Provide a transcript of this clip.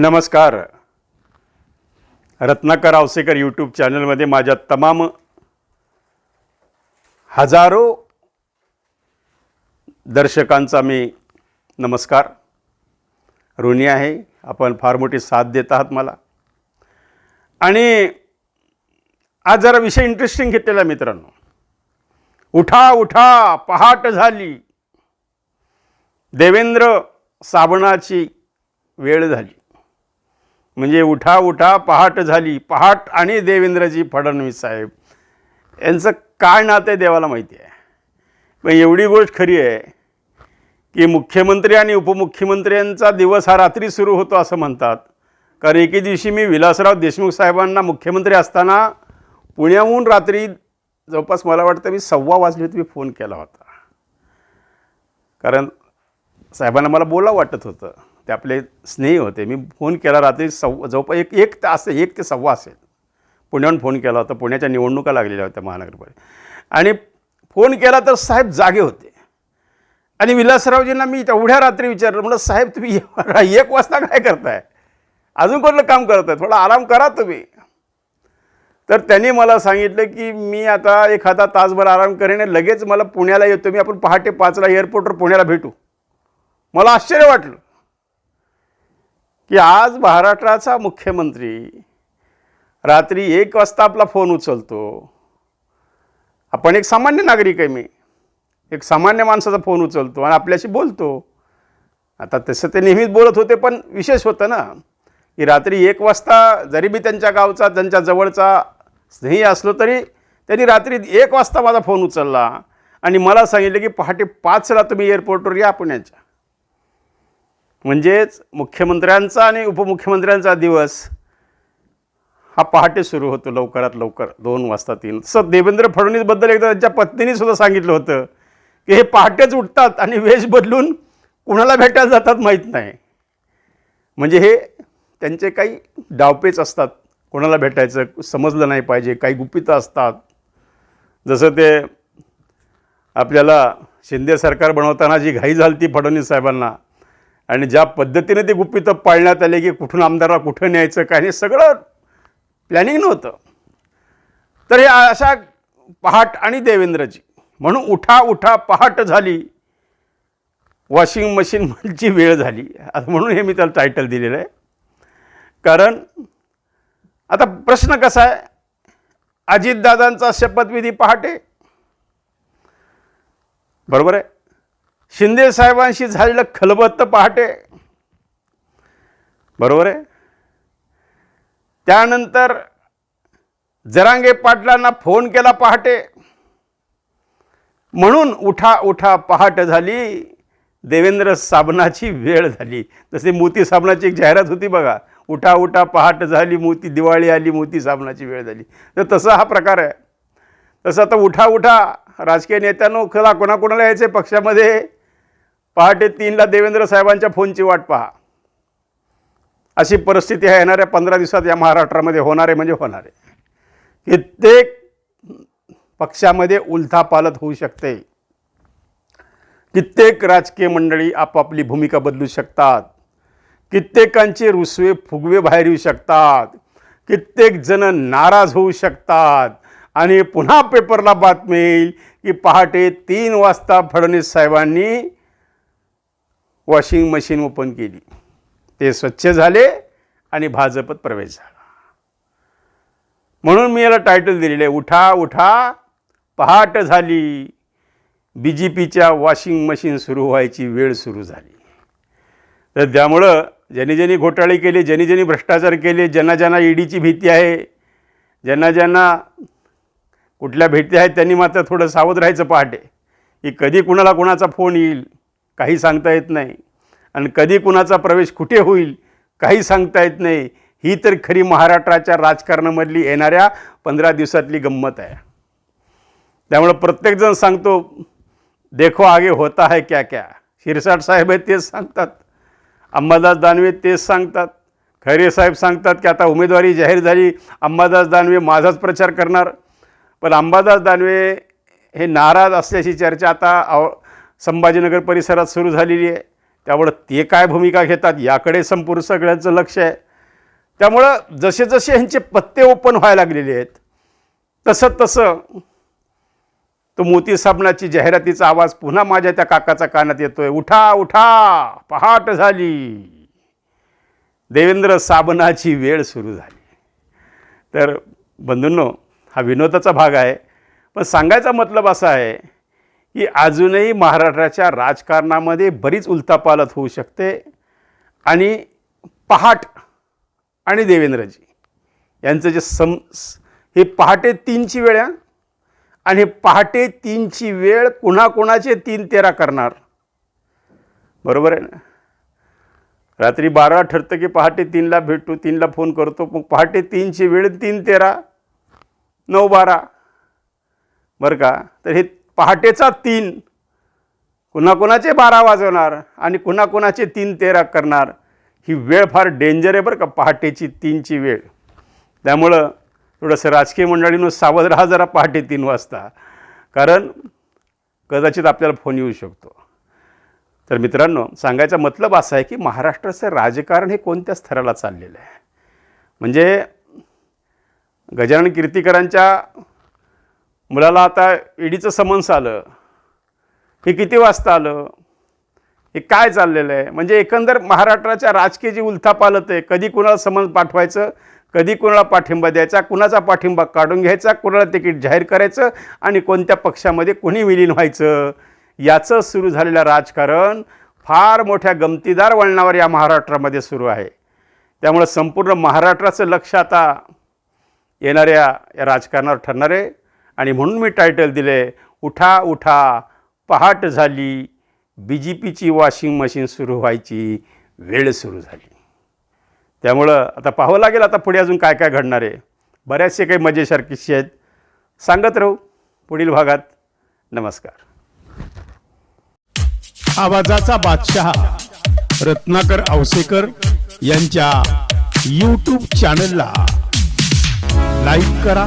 नमस्कार. रत्नाकर आवसेकर यूट्यूब चॅनलमध्ये माझ्या तमाम हजारो दर्शकांचा मी नमस्कार. ऋणी आहे आपण फार मोठी साथ देत आहात मला. आणि आज जरा विषय इंटरेस्टिंग घेतलेला मित्रांनो. उठा उठा पहाट झाली. देवेंद्र साबणाची वेळ झाली. म्हणजे उठा उठा पहाट झाली. पहाट आणि देवेंद्रजी फडणवीस साहेब. यांचं काय नातं आहे देवाला माहिती आहे? पण एवढी गोष्ट खरी आहे की मुख्यमंत्री आणि उपमुख्यमंत्र्यांचा दिवस हा रात्री सुरू होतो असं म्हणतात. कारण एके दिवशी मी विलासराव देशमुख साहेबांना मुख्यमंत्री असताना पुण्याहून रात्री जवळपास मला वाटतं मी सव्वा वाजले होते मी फोन केला होता. कारण साहेबांना मला बोला वाटत होतं. ते आपले स्नेही होते. मी फोन केला रात्री सव्वा जवळपास एक एक तास एक ते सव्वा असेल. पुण्याहून फोन केला होता. पुण्याच्या निवडणुका लागलेल्या होत्या महानगरपालिका आणि फोन केला तर साहेब जागे होते. आणि विलासरावजींना मी तेवढ्या रात्री विचारलं म्हणलं साहेब तुम्ही एक वाजता काय करताय? अजून कुठलं काम करताय? थोडा आराम करा तुम्ही. तर त्यांनी मला सांगितलं की मी आता एखादा तासभर आराम करेन लगेच मला पुण्याला येतो. मी आपण पहाटे पाचला एअरपोर्टवर पुण्याला भेटू. मला आश्चर्य वाटलं. की आज महाराष्ट्राचा मुख्यमंत्री रात्री एक वाजता आपला फोन उचलतो. आपण एक सामान्य नागरिक आहे मी. एक सामान्य माणसाचा फोन उचलतो आणि आपल्याशी बोलतो. आता तसं ते नेहमीच बोलत होते पण विशेष होतं ना की रात्री एक वाजता जरी मी त्यांच्या गावचा त्यांच्या जवळचा स्नेही असलो तरी त्यांनी रात्री एक वाजता माझा फोन उचलला आणि मला सांगितलं की पहाटे पाचला तुम्ही एअरपोर्टवर या पुण्याच्या. म्हणजेच मुख्यमंत्र्यांचा आणि उपमुख्यमंत्र्यांचा दिवस हा पहाटे सुरू होतो लवकरात लवकर दोन वाजता तीन. तसं देवेंद्र फडणवीसबद्दल एकदा त्यांच्या पत्नीने सुद्धा सांगितलं होतं की हे पहाटेच उठतात आणि वेश बदलून कुणाला भेटायला जातात माहीत नाही. म्हणजे हे त्यांचे काही डावपेच असतात. कोणाला भेटायचं समजलं नाही पाहिजे काही गुपितं असतात. जसं ते आपल्याला शिंदे सरकार बनवताना जी घाई झाली ती फडणवीस साहेबांना आणि ज्या पद्धतीने ते गुपितं पाळण्यात आले की कुठून आमदाराला कुठं न्यायचं काय नाही सगळं प्लॅनिंग नव्हतं. तर हे अशा पहाट आणि देवेंद्रजी म्हणून उठा उठा पहाट झाली. वॉशिंग मशीनची वेळ झाली. असं म्हणून हे मी त्याला टायटल दिलेलं आहे. कारण आता प्रश्न कसा आहे? अजितदादांचा शपथविधी पहाटे. बरोबर आहे? शिंदे साहेबांशी झालेलं खलबत्त पहाटे. बरोबर आहे? त्यानंतर जरांगे पाटलांना फोन केला पहाटे. म्हणून उठा उठा पहाट झाली. देवेंद्र साबणाची वेळ झाली. जसे मोती साबणाची एक जाहिरात होती बघा. उठा उठा पहाट झाली मोती दिवाळी आली मोती साबणाची वेळ झाली. तर तसा हा प्रकार आहे. तसं आता उठा उठा. राजकीय नेत्यांनो खला कोणाकोणाला यायचे पक्षामध्ये? पहाटे तीनला देवेंद्र साहेबांच्या फोनची वाट पहा. अशी परिस्थिती ह्या येणाऱ्या पंधरा दिवसात या महाराष्ट्रामध्ये होणारे म्हणजे होणारे. कित्येक पक्षामध्ये उलथापालत होऊ शकते. कित्येक राजकीय मंडळी आपापली भूमिका बदलू शकतात. कित्येकांचे रुसवे फुगवे बाहेर येऊ शकतात. कित्येक जण नाराज होऊ शकतात. आणि पुन्हा पेपरला बातमी येईल की पहाटे तीन वाजता फडणवीस साहेबांनी वॉशिंग मशीन ओपन केली. ते स्वच्छ झाले आणि भाजपत प्रवेश झाला. म्हणून मी याला टायटल दिलेलं आहे उठा उठा पहाट झाली. बी जे पीच्या वॉशिंग मशीन सुरू व्हायची वेळ सुरू झाली. तर त्यामुळं ज्यांनी ज्यांनी घोटाळे केले ज्यांनी ज्यांनी भ्रष्टाचार केले ज्यांना ज्यांना ईडीची भीती आहे ज्यांना ज्यांना कुठल्या भीती आहेत त्यांनी मात्र थोडं सावध राहायचं पहाटे. की कधी कुणाला कुणाचा फोन येईल काही सांगता येत नाही. आणि कधी कुणाचा प्रवेश कुठे होईल काही सांगता येत नाही. ही तर खरी महाराष्ट्राच्या राजकारणामधली येणाऱ्या पंधरा दिवसातली गंमत आहे. त्यामुळं प्रत्येकजण सांगतो देखो आगे होता है क्या क्या शिरसाट साहेब आहे तेच सांगतात. अंबादास दानवे तेच सांगतात. खैरे साहेब सांगतात की आता उमेदवारी जाहीर झाली अंबादास दानवे माझाच प्रचार करणार. पण अंबादास दानवे हे नाराज असल्याची चर्चा आता आव संभाजीनगर परिसरात सुरू झालेली आहे. त्यामुळं ते काय भूमिका घेतात याकडे संपूर्ण सगळ्यांचं लक्ष आहे. त्यामुळं जसे जसे ह्यांचे पत्ते ओपन व्हायला लागलेले आहेत तसं तसं तो मोती साबणाची जाहिरातीचा आवाज पुन्हा माझ्या त्या काकाचा कानात येतोय. उठा उठा पहाट झाली. देवेंद्र साबणाची वेळ सुरू झाली. तर बंधूंनो हा विनोदाचा भाग आहे. पण सांगायचा मतलब असा आहे ही अजूनही महाराष्ट्राच्या राजकारणामध्ये बरीच उलथापालथ होऊ शकते. आणि पहाट आणि देवेंद्रजी यांचं जे सम हे पहाटे तीनची वेळ आहे. आणि पहाटे तीनची वेळ कुणाकुणाचे तीन तेरा करणार? बरोबर आहे ना? रात्री बारा ठरतं की पहाटे तीनला भेटू तीनला फोन करतो. मग पहाटे तीनची वेळ तीन तेरा नऊ बारा. बरं का? तर हे पहाटेचा तीन. कुणाकुणाचे बारा वाजवणार आणि कुणाकुणाचे तीन तेरा करणार ही वेळ फार डेंजर आहे बरं का पहाटेची तीनची वेळ. त्यामुळं थोडंसं राजकीय मंडळीनं सावध राहा जरा पहाटे तीन वाजता. कारण कदाचित आपल्याला फोन येऊ शकतो. तर मित्रांनो सांगायचा मतलब असा आहे की महाराष्ट्राचं राजकारण हे कोणत्या स्तराला चाललेलं आहे? म्हणजे गजानन कीर्तिकरांच्या मुलाला आता ईडीचं समन्स आलं. हे किती वाजता आलं? हे काय चाललेलं आहे? म्हणजे एकंदर महाराष्ट्राच्या राजकीय जी उलथापालत आहे कधी कुणाला समन्स पाठवायचं कधी कुणाला पाठिंबा द्यायचा कुणाचा पाठिंबा काढून घ्यायचा कुणाला तिकीट जाहीर करायचं आणि कोणत्या पक्षामध्ये कोणी विलीन व्हायचं? याचं सुरू झालेलं राजकारण फार मोठ्या गमतीदार वळणावर या महाराष्ट्रामध्ये सुरू आहे. त्यामुळं संपूर्ण महाराष्ट्राचं लक्ष आता येणाऱ्या या राजकारणावर ठरणार आहे. आणि म्हणून मी टायटल दिले उठा उठा पहाट झाली बी जे पीची वॉशिंग मशीन सुरू व्हायची वेळ सुरू झाली. त्यामुळं आता पाहावं लागेल आता पुढे अजून काय काय घडणार आहे. बऱ्याचशे काही मजेशीर किस्से आहेत. सांगत राहू पुढील भागात. नमस्कार. आवाजाचा बादशहा रत्नाकर आवसेकर यांच्या यूट्यूब चॅनलला लाईक करा.